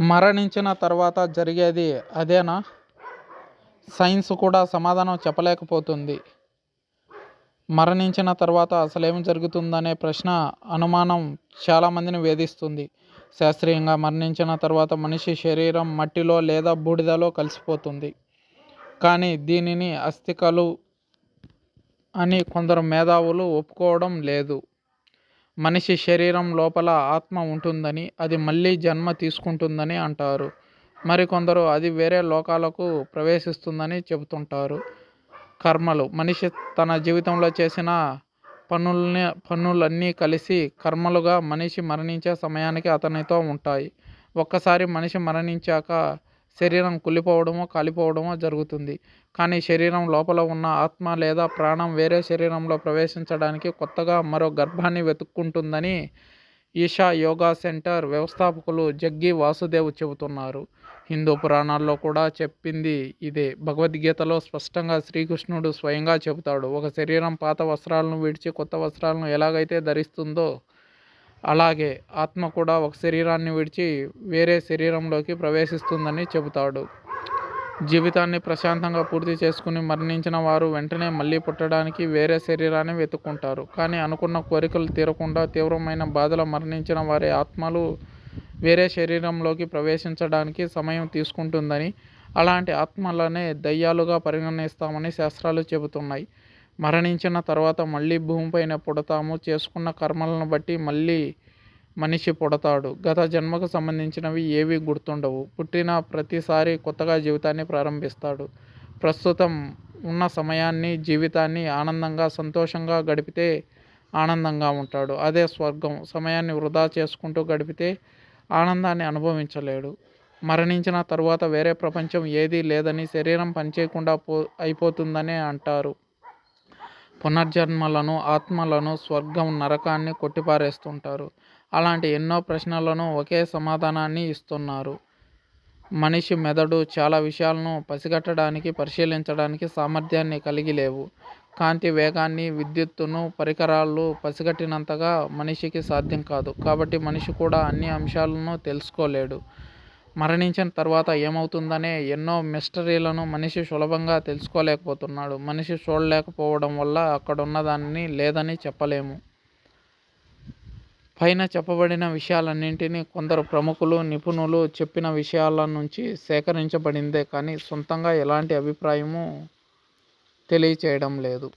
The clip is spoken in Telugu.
మరణించిన తర్వాత జరిగేది అదేనా? సైన్స్ కూడా సమాధానం చెప్పలేకపోతుంది. మరణించిన తర్వాత అసలేం జరుగుతుందనే ప్రశ్న అనుమానం చాలామందిని వేధిస్తుంది. శాస్త్రీయంగా మరణించిన తర్వాత మనిషి శరీరం మట్టిలో లేదా బూడిదలో కలిసిపోతుంది. కానీ దీనిని అస్థికలు అని కొందరు మేధావులు ఒప్పుకోవడం లేదు. మనిషి శరీరం లోపల ఆత్మ ఉంటుందని అది మళ్ళీ జన్మ తీసుకుంటుందని అంటారు. మరికొందరు అది వేరే లోకాలకు ప్రవేశిస్తుందని చెబుతుంటారు. కర్మలు. మనిషి తన జీవితంలో చేసిన పనుల్ని పనులన్నీ కలిసి కర్మలుగా మనిషి మరణించే సమయానికి అతనితో ఉంటాయి. ఒక్కసారి మనిషి మరణించాక శరీరం కుళ్ళిపోవడమో కాలిపోవడమో జరుగుతుంది. కానీ శరీరం లోపల ఉన్న ఆత్మ లేదా ప్రాణం వేరే శరీరంలో ప్రవేశించడానికి కొత్తగా మరో గర్భాన్ని వెతుక్కుంటుందని ఈషా యోగా సెంటర్ వ్యవస్థాపకులు జగ్గి వాసుదేవ్ చెబుతున్నారు. హిందూ పురాణాల్లో కూడా చెప్పింది ఇదే. భగవద్గీతలో స్పష్టంగా శ్రీకృష్ణుడు స్వయంగా చెబుతాడు ఒక శరీరం పాత వస్త్రాలను విడిచి కొత్త వస్త్రాలను ఎలాగైతే ధరిస్తుందో అలాగే ఆత్మ కూడా ఒక శరీరాన్ని విడిచి వేరే శరీరంలోకి ప్రవేశిస్తుందని చెబుతాడు. జీవితాన్ని ప్రశాంతంగా పూర్తి చేసుకుని మరణించిన వారు వెంటనే మళ్ళీ పుట్టడానికి వేరే శరీరాన్ని వెతుక్కుంటారు. కానీ అనుకున్న కోరికలు తీరకుండా తీవ్రమైన బాధలు మరణించిన వారి ఆత్మలు వేరే శరీరంలోకి ప్రవేశించడానికి సమయం తీసుకుంటుందని అలాంటి ఆత్మలనే దయ్యాలుగా పరిగణిస్తామని శాస్త్రాలు చెబుతున్నాయి. మరణించిన తర్వాత మళ్ళీ భూమిపైన పుడతాము. చేసుకున్న కర్మలను బట్టి మళ్ళీ మనిషి పుడతాడు. గత జన్మకు సంబంధించినవి ఏవి గుర్తుండవు. పుట్టిన ప్రతిసారి కొత్తగా జీవితాన్ని ప్రారంభిస్తాడు. ప్రస్తుతం ఉన్న సమయాన్ని జీవితాన్ని ఆనందంగా సంతోషంగా గడిపితే ఆనందంగా ఉంటాడు. అదే స్వర్గం. సమయాన్ని వృధా చేసుకుంటూ గడిపితే ఆనందాన్ని అనుభవించలేడు. మరణించిన తరువాత వేరే ప్రపంచం ఏదీ లేదని శరీరం పనిచేయకుండా పో అయిపోతుందనే అంటారు. పునర్జన్మలను ఆత్మలను స్వర్గం నరకాన్ని కొట్టిపారేస్తుంటారు. అలాంటి ఎన్నో ప్రశ్నలను ఒకే సమాధానాన్ని ఇస్తున్నారు. మనిషి మెదడు చాలా విషయాలను పసిగట్టడానికి పరిశీలించడానికి సామర్థ్యాన్ని కలిగి లేవు. కాంతి వేగాన్ని విద్యుత్తును పరికరాలు పసిగట్టినంతగా మనిషికి సాధ్యం కాదు. కాబట్టి మనిషి కూడా అన్ని అంశాలను తెలుసుకోలేడు. మరణించిన తర్వాత ఏమవుతుందనే ఎన్నో మిస్టరీలను మనిషి సులభంగా తెలుసుకోలేకపోతున్నాడు. మనిషి చూడలేకపోవడం వల్ల అక్కడున్న ఉన్నదాన్ని లేదని చెప్పలేము. పైన చెప్పబడిన విషయాలన్నింటినీ కొందరు ప్రముఖులు నిపుణులు చెప్పిన విషయాల నుంచి సేకరించబడిందే కానీ సొంతంగా ఎలాంటి అభిప్రాయము తెలియచేయడం లేదు.